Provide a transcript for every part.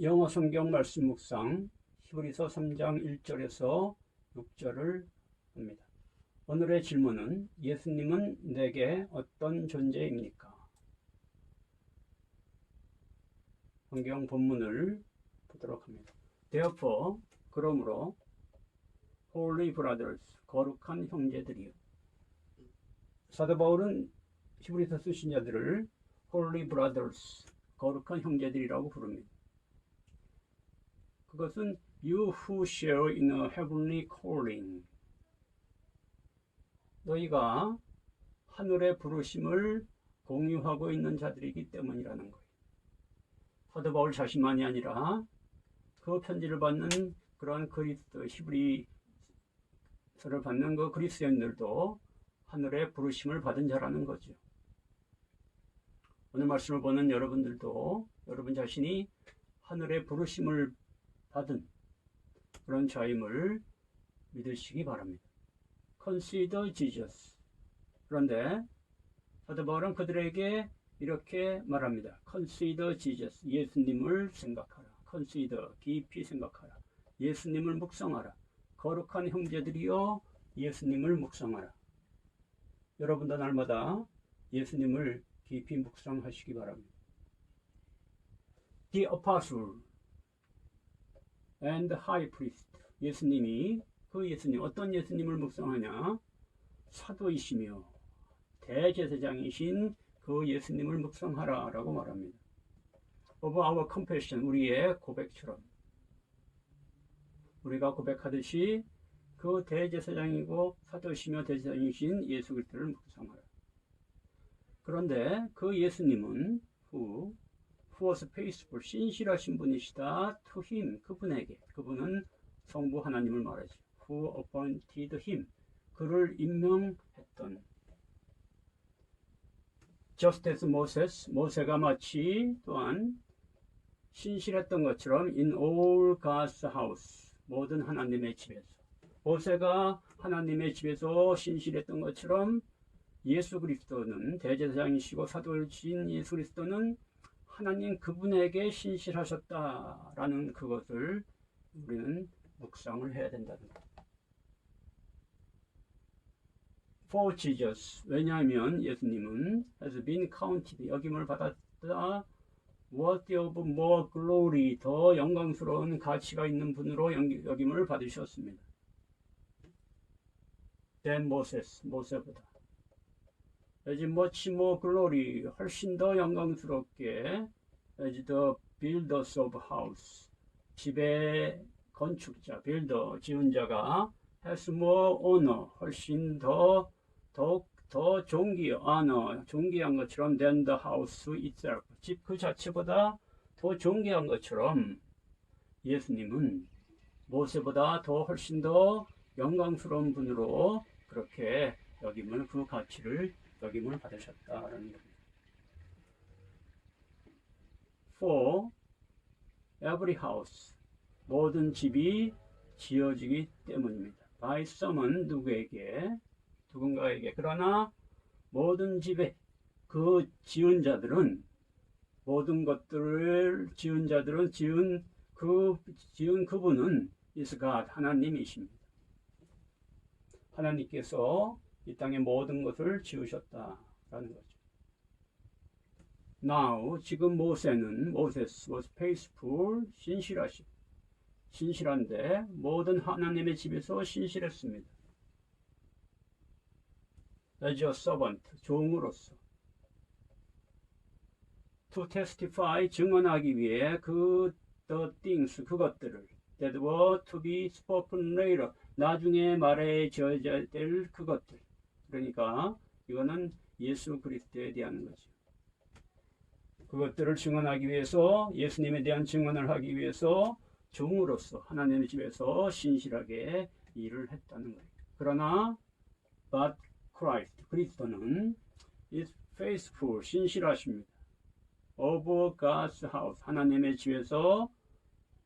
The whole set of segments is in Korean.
영어 성경 말씀 묵상 히브리서 3장 1절에서 6절을 합니다. 오늘의 질문은 예수님은 내게 어떤 존재입니까? 성경 본문을 보도록 합니다. Therefore, 그러므로 Holy Brothers, 거룩한 형제들이요. 사도 바울은 히브리서 쓰신 자들을 Holy Brothers, 거룩한 형제들이라고 부릅니다. 그것은 you who share in a heavenly calling. 너희가 하늘의 부르심을 공유하고 있는 자들이기 때문이라는 거예요. 사도 바울 자신만이 아니라 그 편지를 받는 그러한 그리스도 히브리서를 받는 그 그리스도인들도 하늘의 부르심을 받은 자라는 거죠. 오늘 말씀을 보는 여러분들도 여러분 자신이 하늘의 부르심을 받은 그런 자임을 믿으시기 바랍니다. Consider Jesus. 그런데 사도 바울은 그들에게 이렇게 말합니다. Consider Jesus. 예수님을 생각하라. Consider. 깊이 생각하라. 예수님을 묵상하라. 거룩한 형제들이여 예수님을 묵상하라. 여러분도 날마다 예수님을 깊이 묵상하시기 바랍니다. The Apostle and High Priest. 예수님이 그 예수님 어떤 예수님을 묵상하냐? 사도이시며 대제사장이신 그 예수님을 묵상하라라고 말합니다. Of our confession 우리의 고백처럼 우리가 고백하듯이 그 대제사장이고 사도시며 대제사장이신 예수 그리스도를 묵상하라. 그런데 그 예수님은 who who was faithful 신실하신 분이시다. To him 그분에게. 그분은 성부 하나님을 말하죠. who appointed him. 그를 임명했던. Just as Moses 모세가 마치 또한 신실했던 것처럼 in all God's house 모든 하나님의 집에서. 모세가 하나님의 집에서 신실했던 것처럼 예수 그리스도는 대제사장이시고 사도이신 예수 그리스도는 하나님 그분에게 신실하셨다라는 그것을 우리는 묵상을 해야 된다는 것. For Jesus. 왜냐하면 예수님은 has been counted. 여김을 받았다. Worthy of more glory. 더 영광스러운 가치가 있는 분으로 여김을 받으셨습니다. than Moses 모세보다 as much more glory 훨씬 더 영광스럽게 as the builders of house 집의 건축자 빌더 지은 자가 more honor 훨씬 더 더욱 더 honor 존귀한 것처럼 than the house itself. 집 그 자체보다 더 존귀한 것처럼 예수님은 모세보다 더 훨씬 더 영광스러운 분으로 그렇게 여김을 그 가치를 여김을 받으셨다라는 겁니다. For every house 모든 집이 지어지기 때문입니다. by some은 누구에게 누군가에게 그러나 모든 집에 그 지은 자들은 모든 것들을 지은 자들은 지은 그 지은 그분은 God 하나님이십니다. 하나님께서 이 땅의 모든 것을 지으셨다라는 거죠. Now 지금 모세는 모세스 was faithful 신실하시 신실한데 모든 하나님의 집에서 신실했습니다. As a servant 종으로서 to testify 증언하기 위해 그 the things 그것들을 that were to be spoken later 나중에 말해져야 될 그것들 그러니까 이거는 예수 그리스도에 대한 거죠. 그것들을 증언하기 위해서 예수님에 대한 증언을 하기 위해서 종으로서 하나님의 집에서 신실하게 일을 했다는 거예요. 그러나 but Christ 그리스도는 is faithful 신실하십니다. of God's house 하나님의 집에서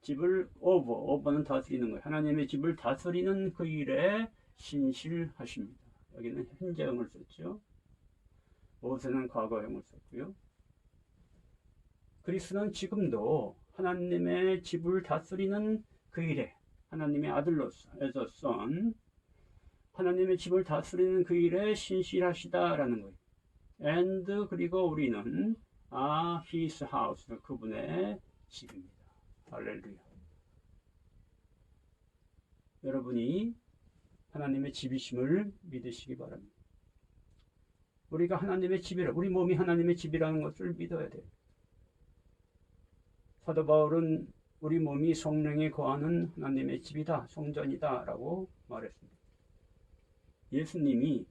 집을 over over는 다스리는 거예요. 하나님의 집을 다스리는 그 일에 신실하십니다. 여기는 현재형을 썼죠. 모세는 과거형을 썼고요. 그리스는 지금도 하나님의 집을 다스리는 그 일에 하나님의 아들로서 son 하나님의 집을 다스리는 그 일에 신실하시다라는 거예요. and 그리고 우리는 아 his house 그분의 집입니다. 할렐루야. 여러분이 하나님의 집이심을 믿으시기 바랍니다. 우리가 하나님의 집이라 우리 몸이 하나님의 집이라는 것을 믿어야 돼요. 사도 바울은 우리 몸이 성령에 거하는 하나님의 집이다, 성전이다라고 말했습니다. 예수님이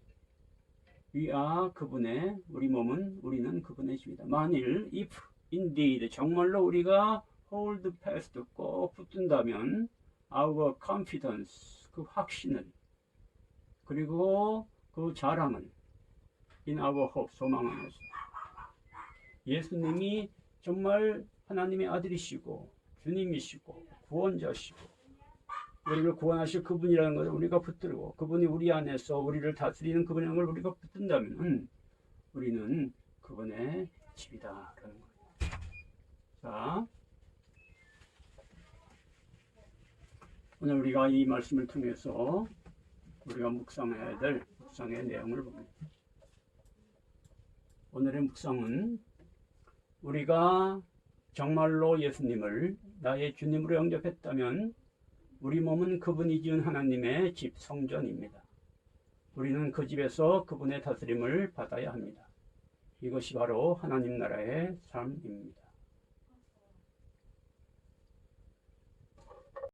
위아 그분의 우리 몸은 우리는 그분의 집이다. 만일 if indeed 정말로 우리가 hold fast 꼭 붙든다면 our confidence 그 확신을 그리고 그 자랑은 in our hope 소망 안에서 예수님이 정말 하나님의 아들이시고 주님이시고 구원자시고 우리를 구원하실 그분이라는 것을 우리가 붙들고 그분이 우리 안에서 우리를 다스리는 그분이라는 걸 우리가 붙든다면 우리는 그분의 집이다 라는 거예요. 자, 오늘 우리가 이 말씀을 통해서 우리가 묵상해야 될 묵상의 내용을 봅니다. 오늘의 묵상은 우리가 정말로 예수님을 나의 주님으로 영접했다면 우리 몸은 그분이 지은 하나님의 집 성전입니다. 우리는 그 집에서 그분의 다스림을 받아야 합니다. 이것이 바로 하나님 나라의 삶입니다.